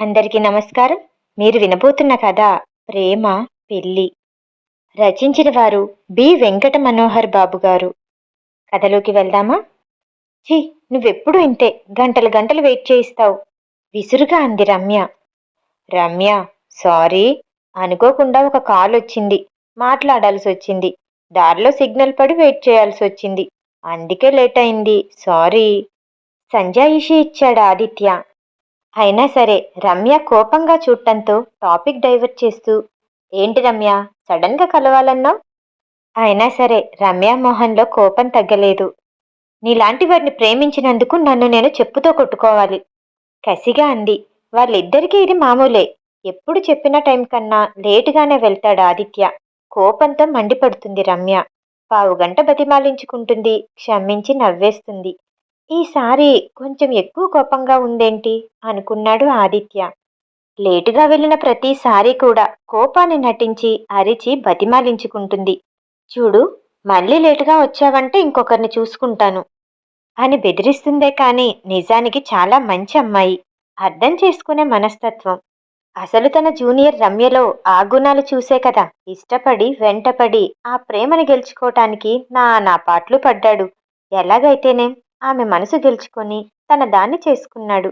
అందరికీ నమస్కారం. మీరు వినబోతున్న కథ ప్రేమ పెళ్ళి రచించిన వారు బి. వెంకట మనోహర్ బాబు గారు. కథలోకి వెళ్దామా? ఛీ నువ్వెప్పుడు ఇంతే. గంటలు గంటలు వెయిట్ చేయిస్తావు. విసురుగా అంది రమ్య. రమ్య సారీ. అనుకోకుండా ఒక కాల్ వచ్చింది. మాట్లాడాల్సి వచ్చింది. దారిలో సిగ్నల్ పడి వెయిట్ చేయాల్సి వచ్చింది. అందుకే లేట్ అయింది. సారీ. సంజాయిషి ఇచ్చాడు ఆదిత్య. అయినా సరే రమ్య కోపంగా చూడటంతో టాపిక్ డైవర్ట్ చేస్తూ ఏంటి రమ్య సడన్గా కలవాలన్నావు? అయినా సరే రమ్య మోహన్లో కోపం తగ్గలేదు. నీలాంటి వారిని ప్రేమించినందుకు నన్ను నేను చెప్పుతో కొట్టుకోవాలి. కసిగా అంది. వాళ్ళిద్దరికీ ఇది మామూలే. ఎప్పుడు చెప్పిన టైం కన్నా లేటుగానే వెళ్తాడు ఆదిత్య. కోపంతో మండిపడుతుంది రమ్య. పావుగంట బతిమాలించుకుంటుంది క్షమించి నవ్వేస్తుంది. ఈసారి కొంచెం ఎక్కువ కోపంగా ఉందేంటి? అనుకున్నాడు ఆదిత్య. లేటుగా వెళ్ళిన ప్రతిసారి కూడా కోపాన్ని నటించి అరిచి బతిమాలించుకుంటుంది. చూడు మళ్ళీ లేటుగా వచ్చావంటే ఇంకొకరిని చూసుకుంటాను. అని బెదిరిస్తుందే కానీ నిజానికి చాలా మంచి అమ్మాయి. అర్థం చేసుకునే మనస్తత్వం. అసలు తన జూనియర్ రమ్యలో ఆ గుణాలు చూసే కదా. ఇష్టపడి వెంటపడి ఆ ప్రేమను గెలుచుకోవటానికి నా నా పాటలు పడ్డాడు. ఎలాగైతేనేం? ఆమె మనసు గెలుచుకొని తన దాన్ని చేసుకున్నాడు.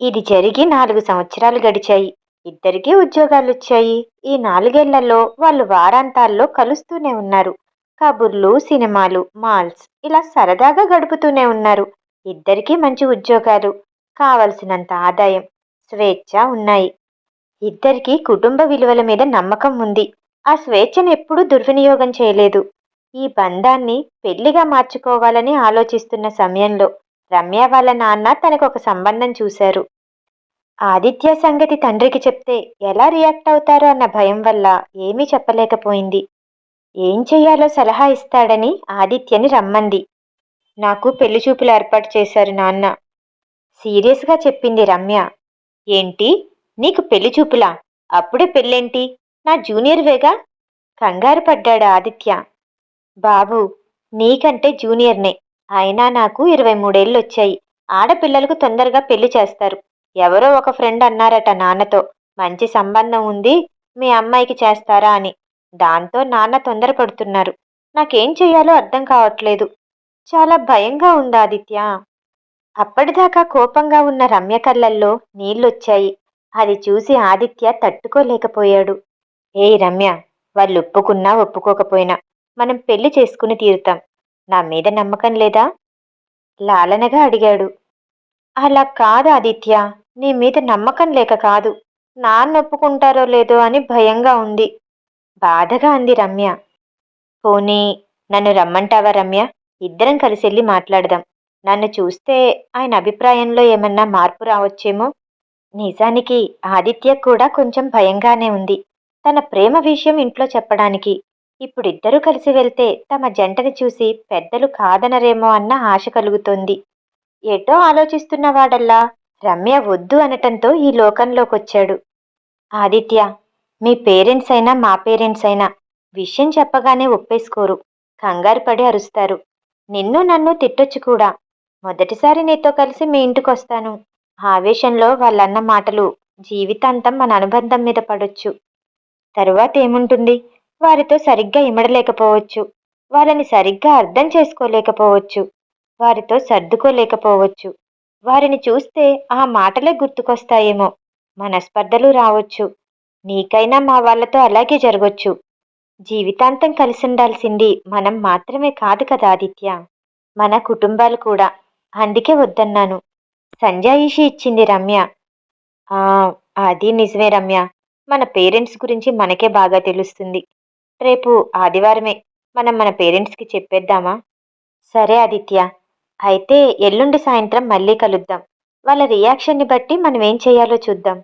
ఇది జరిగి నాలుగు సంవత్సరాలు గడిచాయి. ఇద్దరికీ ఉద్యోగాలు వచ్చాయి ఈ నాలుగేళ్ళలో వాళ్ళు వారాంతాల్లో కలుస్తూనే ఉన్నారు. కబుర్లు సినిమాలు మాల్స్ ఇలా సరదాగా గడుపుతూనే ఉన్నారు. ఇద్దరికీ మంచి ఉద్యోగాలు కావలసినంత ఆదాయం స్వేచ్ఛ ఉన్నాయి. ఇద్దరికీ కుటుంబ విలువల మీద నమ్మకం ఉంది. ఆ స్వేచ్ఛను ఎప్పుడూ దుర్వినియోగం చేయలేదు. ఈ బంధాన్ని పెళ్ళిగా మార్చుకోవాలని ఆలోచిస్తున్న సమయంలో రమ్య వాళ్ళ నాన్న తనకు ఒక సంబంధం చూశారు. ఆదిత్య సంగతి తండ్రికి చెప్తే ఎలా రియాక్ట్ అవుతారో అన్న భయం వల్ల ఏమీ చెప్పలేకపోయింది. ఏం చెయ్యాలో సలహా ఇస్తాడని ఆదిత్యని రమ్మంది. నాకు పెళ్ళి చూపులు ఏర్పాటు చేశారు నాన్న. సీరియస్గా చెప్పింది రమ్య. ఏంటి? నీకు పెళ్ళి చూపులా? అప్పుడే పెళ్ళేంటి? నా జూనియర్ వేగా? కంగారు పడ్డాడు ఆదిత్య. బాబు నీకంటే జూనియర్నే. అయినా నాకు ఇరవై మూడేళ్ళు వచ్చాయి ఆడపిల్లలకు తొందరగా పెళ్ళి చేస్తారు. ఎవరో ఒక ఫ్రెండ్ అన్నారట నాన్నతో. మంచి సంబంధం ఉంది మీ అమ్మాయికి చేస్తారా అని. దాంతో నాన్న తొందరపడుతున్నారు. నాకేం చెయ్యాలో అర్థం కావట్లేదు. చాలా భయంగా ఉంది ఆదిత్య? అప్పటిదాకా కోపంగా ఉన్న రమ్య కళ్ళల్లో నీళ్ళొచ్చాయి అది చూసి ఆదిత్య తట్టుకోలేకపోయాడు. ఏయ్ రమ్య వాళ్ళు ఒప్పుకున్నా ఒప్పుకోకపోయినా. మనం పెళ్ళి చేసుకుని తీరుతాం. నా మీద నమ్మకం లేదా? లాలనగా అడిగాడు. అలా కాదు ఆదిత్య నీ మీద నమ్మకం లేక కాదు. నాన్న ఒప్పుకుంటారో లేదో అని భయంగా ఉంది. బాధగా అంది రమ్య. పోనీ నన్ను రమ్మంటావా రమ్య? ఇద్దరం కలిసి వెళ్ళి మాట్లాడదాం. నన్ను చూస్తే ఆయన అభిప్రాయంలో ఏమన్నా మార్పు రావచ్చేమో? నిజానికి ఆదిత్య కూడా కొంచెం భయంగానే ఉంది. తన ప్రేమ విషయం ఇంట్లో చెప్పడానికి. ఇప్పుడిద్దరూ కలిసి వెళ్తే తమ జంటని చూసి పెద్దలు కాదనరేమో అన్న ఆశ కలుగుతోంది. ఎటో ఆలోచిస్తున్నవాడల్లా రమ్య వద్దు అనటంతో ఈ లోకంలోకొచ్చాడు. ఆదిత్య మీ పేరెంట్స్ అయినా మా పేరెంట్స్ అయినా విషయం చెప్పగానే ఒప్పేసుకోరు. కంగారు పడి అరుస్తారు. నిన్ను నన్ను తిట్టొచ్చు కూడా. మొదటిసారి నీతో కలిసి మీ ఇంటికొస్తాను. ఆవేశంలో వాళ్ళన్న మాటలు జీవితాంతం మన అనుబంధం మీద పడొచ్చు. తరువాత ఏముంటుంది? వారితో సరిగ్గా ఇమడలేకపోవచ్చు. వాళ్ళని సరిగ్గా అర్థం చేసుకోలేకపోవచ్చు. వారితో సర్దుకోలేకపోవచ్చు. వారిని చూస్తే ఆ మాటలే గుర్తుకొస్తాయేమో. మనస్పర్ధలు రావచ్చు. నీకైనా మా వాళ్ళతో అలాగే జరగొచ్చు. జీవితాంతం కలిసి ఉండాల్సింది మనం మాత్రమే కాదు కదా ఆదిత్య. మన కుటుంబాలు కూడా. అందుకే వద్దన్నాను. సంజాయిషి ఇచ్చింది రమ్య. ఆ అది నిజమే రమ్య. మన పేరెంట్స్ గురించి మనకే బాగా తెలుస్తుంది. రేపు ఆదివారమే. మనం మన పేరెంట్స్కి చెప్పేద్దామా? సరే ఆదిత్య. అయితే ఎల్లుండి సాయంత్రం మళ్ళీ కలుద్దాం. వాళ్ళ రియాక్షన్ని బట్టి మనం ఏం చేయాలో చూద్దాం.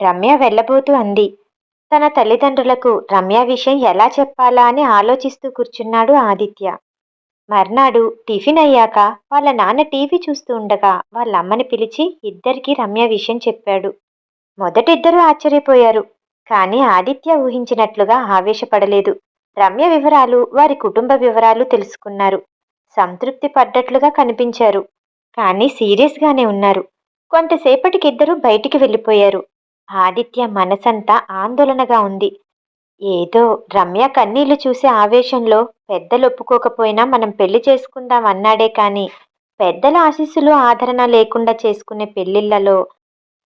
రమ్య వెళ్ళబోతూ అంది. తన తల్లిదండ్రులకు రమ్య విషయం ఎలా చెప్పాలా అని ఆలోచిస్తూ కూర్చున్నాడు ఆదిత్య. మర్నాడు టిఫిన్ అయ్యాక వాళ్ళ నాన్న టీవీ చూస్తూ ఉండగా వాళ్ళ అమ్మని పిలిచి ఇద్దరికీ రమ్య విషయం చెప్పాడు. మొదటిద్దరూ ఆశ్చర్యపోయారు. కానీ ఆదిత్య ఊహించినట్లుగా ఆవేశపడలేదు. రమ్య వివరాలు వారి కుటుంబ వివరాలు తెలుసుకున్నారు. సంతృప్తి పడ్డట్లుగా కనిపించారు. కానీ సీరియస్గానే ఉన్నారు. కొంతసేపటికి ఇద్దరు బయటికి వెళ్ళిపోయారు. ఆదిత్య మనసంతా ఆందోళనగా ఉంది. ఏదో రమ్య కన్నీళ్ళు చూసే ఆవేశంలో పెద్దలు ఒప్పుకోకపోయినా మనం పెళ్ళి చేసుకుందాం అన్నాడే కానీ పెద్దల ఆశీస్సులు ఆదరణ లేకుండా చేసుకునే పెళ్ళిళ్ళలో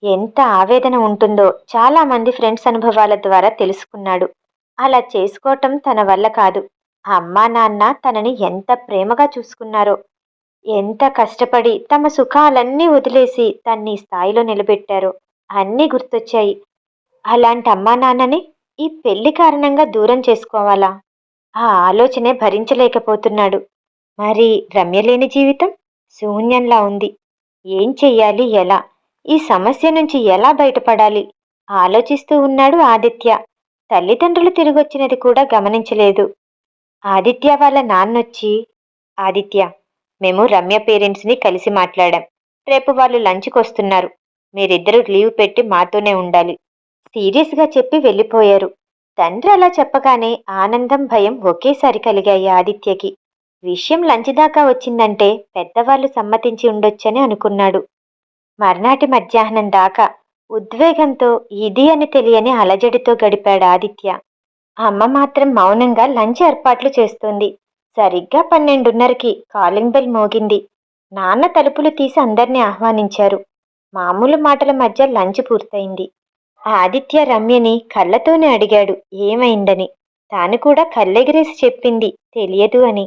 ఎంత ఆవేదన ఉంటుందో చాలా మంది ఫ్రెండ్స్ అనుభవాల ద్వారా తెలుసుకున్నాడు. అలా చేసుకోవటం తన వల్ల కాదు. అమ్మా నాన్న తనని ఎంత ప్రేమగా చూసుకున్నారో. ఎంత కష్టపడి తమ సుఖాలన్నీ వదిలేసి తన్ని స్థాయిలో నిలబెట్టారో అన్నీ గుర్తొచ్చాయి. అలాంటి అమ్మా నాన్నని ఈ పెళ్ళి కారణంగా దూరం చేసుకోవాలా? ఆ ఆలోచనే భరించలేకపోతున్నాడు. మరి రమ్యలేని జీవితం శూన్యంలా ఉంది. ఏం చెయ్యాలి ఎలా? ఈ సమస్య నుంచి ఎలా బయటపడాలి? ఆలోచిస్తూ ఉన్నాడు ఆదిత్య. తల్లిదండ్రులు తిరిగొచ్చినది కూడా గమనించలేదు. ఆదిత్య వాళ్ళ నాన్నొచ్చి ఆదిత్య మేము రమ్య పేరెంట్స్ని కలిసి మాట్లాడాం. రేపు వాళ్ళు లంచ్కి వస్తున్నారు మీరిద్దరూ లీవ్ పెట్టి మాతోనే ఉండాలి. సీరియస్గా చెప్పి వెళ్ళిపోయారు. తండ్రి అలా చెప్పగానే ఆనందం భయం ఒకేసారి కలిగాయి ఆదిత్యకి. విషయం లంచ్ దాకా వచ్చిందంటే పెద్దవాళ్ళు సమ్మతించి ఉండొచ్చని అనుకున్నాడు. మర్నాటి మధ్యాహ్నం దాకా ఉద్వేగంతో ఇది అని తెలియని అలజడితో గడిపాడు ఆదిత్య. అమ్మ మాత్రం మౌనంగా లంచ్ ఏర్పాట్లు చేస్తోంది. సరిగ్గా పన్నెండున్నరకి కాలింగ్ బెల్ మోగింది. నాన్న తలుపులు తీసి అందర్నీ ఆహ్వానించారు. మామూలు మాటల మధ్య లంచ్ పూర్తయింది. ఆదిత్య రమ్యని కళ్ళతోనే అడిగాడు ఏమైందని? తాను కూడా కళ్ళెగిరేసి చెప్పింది తెలియదు అని.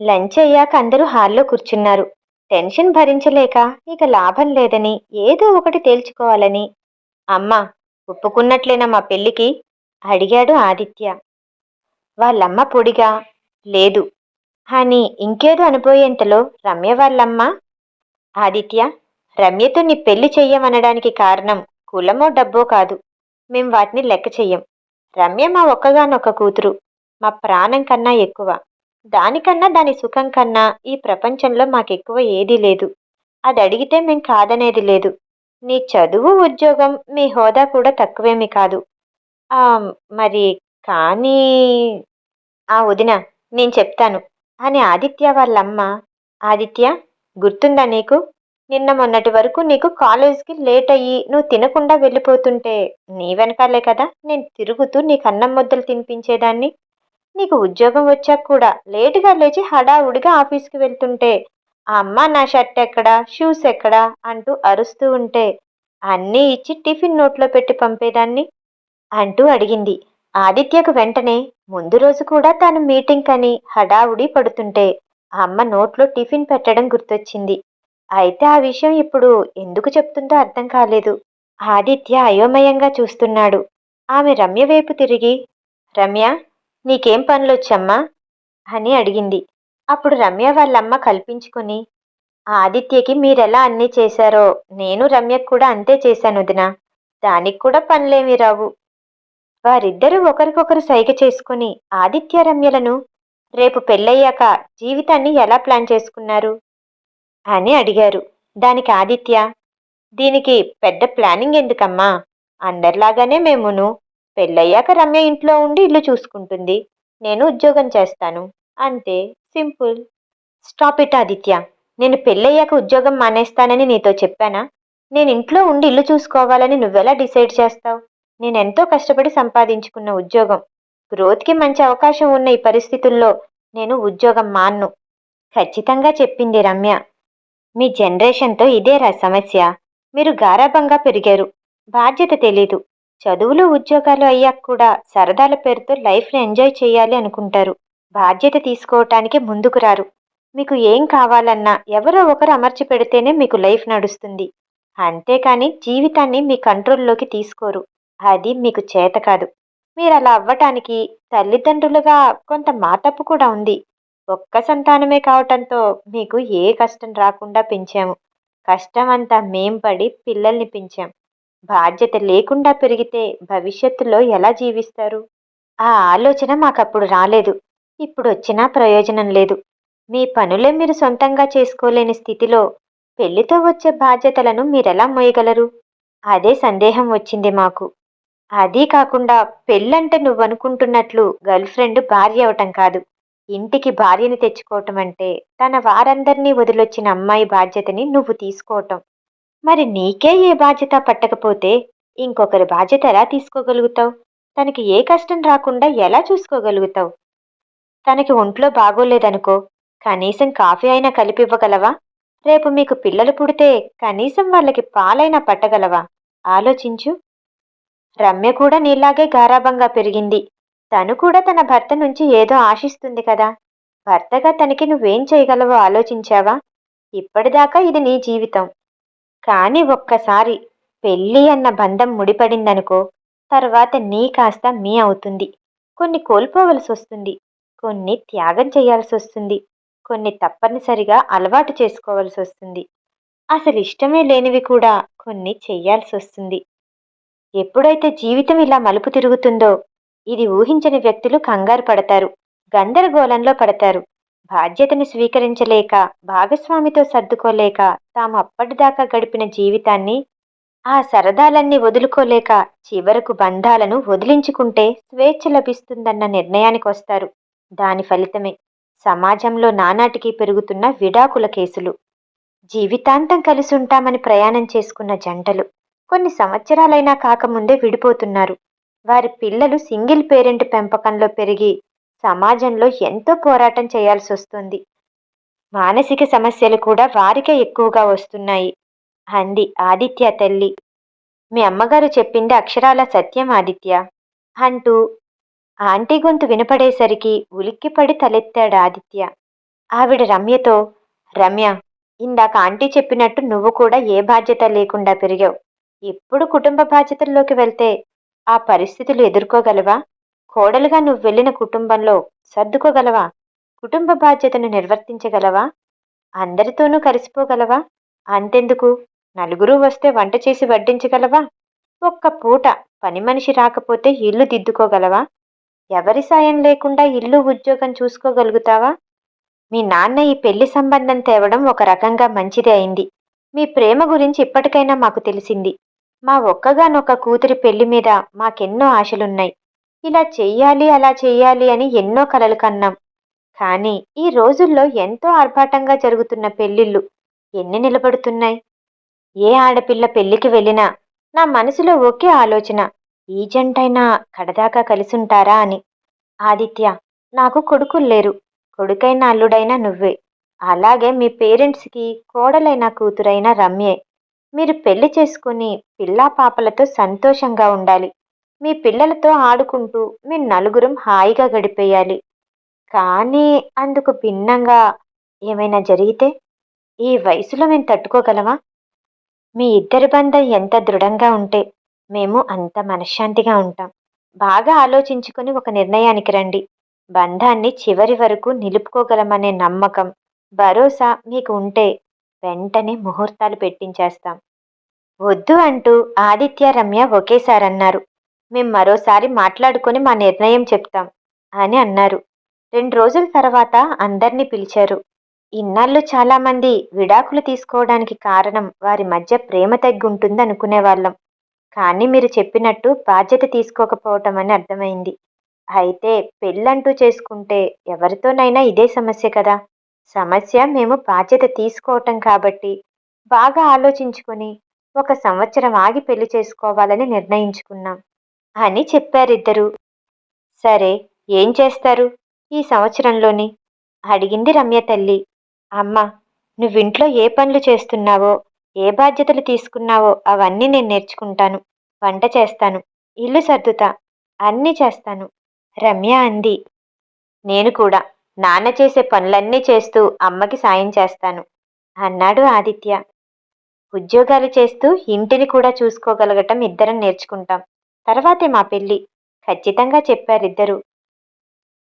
లంచ్ అయ్యాక అందరూ హాల్లో కూర్చున్నారు. టెన్షన్ భరించలేక ఇక లాభం లేదని ఏదో ఒకటి తేల్చుకోవాలని. అమ్మా ఒప్పుకున్నట్లేనా మా పెళ్ళికి? అడిగాడు ఆదిత్య. వాళ్ళమ్మ పొడిగా లేదు. అని ఇంకేదో అనుభవేంతలో రమ్య వాళ్ళమ్మ. ఆదిత్య రమ్యతో నీ పెళ్ళి చెయ్యమనడానికి కారణం కులమో డబ్బో కాదు. మేం వాటిని లెక్క చెయ్యం. రమ్య మా ఒక్కగానొక్క కూతురు. మా ప్రాణం కన్నా ఎక్కువ. దానికన్నా దాని సుఖం కన్నా ఈ ప్రపంచంలో మాకెక్కువ ఏదీ లేదు. అది అడిగితే మేం కాదనేది లేదు. నీ చదువు ఉద్యోగం మీ హోదా కూడా తక్కువేమీ కాదు. మరి కానీ ఆ వదిన నేను చెప్తాను. అని ఆదిత్య వాళ్ళమ్మ ఆదిత్య గుర్తుందా నీకు? నిన్న మొన్నటి వరకు నీకు కాలేజ్కి లేట్ అయ్యి నువ్వు తినకుండా వెళ్ళిపోతుంటే నీ వెనకాలే కదా నేను తిరుగుతూ నీకు అన్నం ముద్దలు తినిపించేదాన్ని. నీకు ఉద్యోగం వచ్చాక కూడా లేటుగా లేచి హడావుడిగా ఆఫీస్కి వెళ్తుంటే ఆ అమ్మ నా షర్ట్ ఎక్కడా? షూస్ ఎక్కడా? అంటూ అరుస్తూ ఉంటే అన్నీ ఇచ్చి టిఫిన్ నోట్లో పెట్టి పంపేదాన్ని? అంటూ అడిగింది. ఆదిత్యకు వెంటనే ముందు రోజు కూడా తాను మీటింగ్ కని హడావుడి పడుతుంటే ఆ అమ్మ నోట్లో టిఫిన్ పెట్టడం గుర్తొచ్చింది. అయితే ఆ విషయం ఇప్పుడు ఎందుకు చెప్తుందో అర్థం కాలేదు. ఆదిత్య అయోమయంగా చూస్తున్నాడు. ఆమె రమ్య వైపు తిరిగి రమ్య నీకేం పనులొచ్చమ్మా? అని అడిగింది. అప్పుడు రమ్య వాళ్ళమ్మ కల్పించుకుని ఆదిత్యకి మీరెలా అన్నీ చేశారో నేను రమ్యకు కూడా అంతే చేశాను వదిన. దానికి కూడా పనులేమీ రావు. వారిద్దరూ ఒకరికొకరు సైగ చేసుకుని ఆదిత్య రమ్యలను రేపు పెళ్ళయ్యాక జీవితాన్ని ఎలా ప్లాన్ చేసుకున్నారు? అని అడిగారు. దానికి ఆదిత్య దీనికి పెద్ద ప్లానింగ్ ఎందుకమ్మా? అందరిలాగానే మేమును పెళ్ళయ్యాక రమ్య ఇంట్లో ఉండి ఇల్లు చూసుకుంటుంది. నేను ఉద్యోగం చేస్తాను. అంతే. సింపుల్. Stop it Aditya. నేను పెళ్ళయ్యాక ఉద్యోగం మానేస్తానని నీతో చెప్పానా? నేను ఇంట్లో ఉండి ఇల్లు చూసుకోవాలని నువ్వెలా డిసైడ్ చేస్తావు? నేను ఎంతో కష్టపడి సంపాదించుకున్న ఉద్యోగం. గ్రోత్కి మంచి అవకాశం ఉన్న ఈ పరిస్థితుల్లో నేను ఉద్యోగం మాన్ను. ఖచ్చితంగా చెప్పింది రమ్య. మీ జనరేషన్తో ఇదేరా సమస్య. మీరు గారాబంగా పెరిగారు. బాధ్యత తెలీదు. చదువులు ఉద్యోగాలు అయ్యాక కూడా సరదాల పేరుతో లైఫ్ని ఎంజాయ్ చేయాలి అనుకుంటారు. బాధ్యత తీసుకోవటానికి ముందుకు రారు. మీకు ఏం కావాలన్నా ఎవరో ఒకరు అమర్చి పెడితేనే మీకు లైఫ్ నడుస్తుంది. అంతేకాని జీవితాన్ని మీ కంట్రోల్లోకి తీసుకోరు. అది మీకు చేత కాదు. మీరు అలా అవ్వటానికి తల్లిదండ్రులుగా కొంత మా తప్పు కూడా ఉంది. ఒక్క సంతానమే కావటంతో మీకు ఏ కష్టం రాకుండా పెంచాము. కష్టం అంతా మేం పడి పిల్లల్ని పెంచాం. బాధ్యత లేకుండా పెరిగితే భవిష్యత్తులో ఎలా జీవిస్తారు? ఆ ఆలోచన మాకప్పుడు రాలేదు. ఇప్పుడు వచ్చినా ప్రయోజనం లేదు. మీ పనులే మీరు సొంతంగా చేసుకోలేని స్థితిలో పెళ్ళితో వచ్చే బాధ్యతలను మీరెలా మోయగలరు? అదే సందేహం వచ్చింది మాకు. అదీ కాకుండా పెళ్ళంటే నువ్వనుకుంటున్నట్లు గర్ల్ ఫ్రెండ్ భార్య అవటం కాదు. ఇంటికి భార్యని తెచ్చుకోవటం అంటే తన వారందరినీ వదిలొచ్చిన అమ్మాయి బాధ్యతని నువ్వు తీసుకోవటం. మరి నీకే ఏ బాధ్యత పట్టకపోతే ఇంకొకరి బాధ్యత ఎలా తీసుకోగలుగుతావు? తనకి ఏ కష్టం రాకుండా ఎలా చూసుకోగలుగుతావు? తనకి ఒంట్లో బాగోలేదనుకో కనీసం కాఫీ అయినా కలిపివ్వగలవా? రేపు మీకు పిల్లలు పుడితే కనీసం వాళ్ళకి పాలైనా పట్టగలవా? ఆలోచించు. రమ్య కూడా నీలాగే గారాభంగా పెరిగింది. తను కూడా తన భర్త నుంచి ఏదో ఆశిస్తుంది కదా? భర్తగా తనకి నువ్వేం చేయగలవో ఆలోచించావా? ఇప్పటిదాకా ఇది నీ జీవితం. కానీ ఒక్కసారి పెళ్ళి అన్న బంధం ముడిపడిందనుకో తర్వాత నీ కాస్త మీ అవుతుంది. కొన్ని కోల్పోవలసి వస్తుంది. కొన్ని త్యాగం చేయాల్సి వస్తుంది. కొన్ని తప్పనిసరిగా అలవాటు చేసుకోవాల్సి వస్తుంది. అసలు ఇష్టమే లేనివి కూడా కొన్ని చెయ్యాల్సి వస్తుంది. ఎప్పుడైతే జీవితం ఇలా మలుపు తిరుగుతుందో ఇది ఊహించని వ్యక్తులు కంగారు పడతారు. గందరగోళంలో పడతారు. బాధ్యతను స్వీకరించలేక భాగస్వామితో సర్దుకోలేక తాము అప్పటిదాకా గడిపిన జీవితాన్ని ఆ సరదాలన్నీ వదులుకోలేక చివరకు బంధాలను వదిలించుకుంటే స్వేచ్ఛ లభిస్తుందన్న నిర్ణయానికి వస్తారు దాని ఫలితమే సమాజంలో నానాటికి పెరుగుతున్న విడాకుల కేసులు. జీవితాంతం కలిసి ఉంటామని ప్రయాణం చేసుకున్న జంటలు కొన్ని సంవత్సరాలైనా కాకముందే విడిపోతున్నారు. వారి పిల్లలు సింగిల్ పేరెంట్ పెంపకంలో పెరిగి సమాజంలో ఎంతో పోరాటం చేయాల్సి వస్తుంది. మానసిక సమస్యలు కూడా వారికే ఎక్కువగా వస్తున్నాయి. అంది ఆదిత్య తల్లి. మీ అమ్మగారు చెప్పింది అక్షరాల సత్యం ఆదిత్య అంటూ ఆంటీ గొంతు వినపడేసరికి ఉలిక్కిపడి తలెత్తాడు ఆదిత్య. ఆవిడ రమ్యతో రమ్య ఇందాక ఆంటీ చెప్పినట్టు నువ్వు కూడా ఏ బాధ్యత లేకుండా పెరిగావు. ఎప్పుడు కుటుంబ బాధ్యతల్లోకి వెళ్తే ఆ పరిస్థితులు ఎదుర్కోగలవా? కోడలుగా నువ్వు వెళ్ళిన కుటుంబంలో సర్దుకోగలవా? కుటుంబ బాధ్యతను నిర్వర్తించగలవా? అందరితోనూ కలిసిపోగలవా? అంతెందుకు? నలుగురు వస్తే వంట చేసి వడ్డించగలవా? ఒక్క పూట పని మనిషి రాకపోతే ఇల్లు దిద్దుకోగలవా? ఎవరి సాయం లేకుండా ఇల్లు ఉద్యోగం చూసుకోగలుగుతావా? మీ నాన్న ఈ పెళ్ళి సంబంధం తేవడం ఒక రకంగా మంచిదే అయింది. మీ ప్రేమ గురించి ఇప్పటికైనా మాకు తెలిసింది. మా ఒక్కగానొక్క కూతురి పెళ్ళి మీద మాకెన్నో ఆశలున్నాయి. ఇలా చెయ్యాలి అలా చెయ్యాలి అని ఎన్నో కలలు కన్నాం. కానీ ఈ రోజుల్లో ఎంతో ఆర్భాటంగా జరుగుతున్న పెళ్ళిళ్ళు ఎన్ని నిలబడుతున్నాయి? ఏ ఆడపిల్ల పెళ్ళికి వెళ్ళినా నా మనసులో ఒకే ఆలోచన ఈ జంటైనా కడదాకా కలిసుంటారా అని. ఆదిత్య నాకు కొడుకులు లేరు. కొడుకైన అల్లుడైనా నువ్వే. అలాగే మీ పేరెంట్స్కి కోడలైన కూతురైన రమ్యే. మీరు పెళ్ళి చేసుకుని పిల్లా పాపలతో సంతోషంగా ఉండాలి. మీ పిల్లలతో ఆడుకుంటూ మీ నలుగురం హాయిగా గడిపేయాలి. కానీ అందుకు భిన్నంగా ఏమైనా జరిగితే? ఈ వయసులో మేము తట్టుకోగలమా? మీ ఇద్దరి బంధం ఎంత దృఢంగా ఉంటే మేము అంత మనశ్శాంతిగా ఉంటాం. బాగా ఆలోచించుకొని ఒక నిర్ణయానికి రండి. బంధాన్ని చివరి వరకు నిలుపుకోగలమనే నమ్మకం భరోసా మీకు ఉంటే వెంటనే ముహూర్తాలు పెట్టించేస్తాం. వద్దు అంటూ ఆదిత్య రమ్య ఒకేసారన్నారు మేం మరోసారి మాట్లాడుకొని మా నిర్ణయం చెప్తాం అని అన్నారు. రెండు రోజుల తర్వాత అందర్నీ పిలిచారు. ఇన్నాళ్ళు చాలామంది విడాకులు తీసుకోవడానికి కారణం వారి మధ్య ప్రేమ తగ్గుంటుంది అనుకునేవాళ్ళం కానీ మీరు చెప్పినట్టు బాధ్యత తీసుకోకపోవటం అని అర్థమైంది. అయితే పెళ్ళంటూ చేసుకుంటే ఎవరితోనైనా ఇదే సమస్య కదా. సమస్య మేము బాధ్యత తీసుకోవటం కాబట్టి బాగా ఆలోచించుకొని ఒక సంవత్సరం ఆగి పెళ్ళి చేసుకోవాలని నిర్ణయించుకున్నాం. అని చెప్పారిద్దరూ. సరే ఏం చేస్తారు? ఈ సంవత్సరంలోని? అడిగింది రమ్య తల్లి. అమ్మ నువ్వింట్లో ఏ పనులు చేస్తున్నావో ఏ బాధ్యతలు తీసుకున్నావో అవన్నీ నేను నేర్చుకుంటాను. వంట చేస్తాను. ఇల్లు సర్దుతా. అన్నీ చేస్తాను. రమ్య అంది. నేను కూడా నాన్న చేసే పనులన్నీ చేస్తూ అమ్మకి సాయం చేస్తాను అన్నాడు ఆదిత్య. ఉద్యోగాలు చేస్తూ ఇంటిని కూడా చూసుకోగలగటం ఇద్దరం నేర్చుకుంటాం. తర్వాతే మా పెళ్ళి. ఖచ్చితంగా చెప్పారిద్దరూ.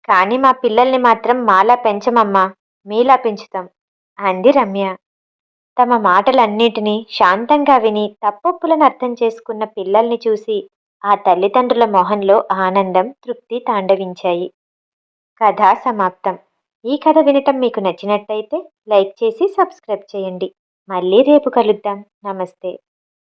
కానీ మా పిల్లల్ని మాత్రం మాలా పెంచమమ్మా మీలా పెంచుతాం అంది రమ్య. తమ మాటలన్నిటినీ శాంతంగా విని తప్పొప్పులను అర్థం చేసుకున్న పిల్లల్ని చూసి ఆ తల్లిదండ్రుల మొహంలో ఆనందం తృప్తి తాండవించాయి. కథ సమాప్తం. ఈ కథ వినటం మీకు నచ్చినట్టయితే లైక్ చేసి సబ్స్క్రైబ్ చేయండి. మళ్ళీ రేపు కలుద్దాం. నమస్తే.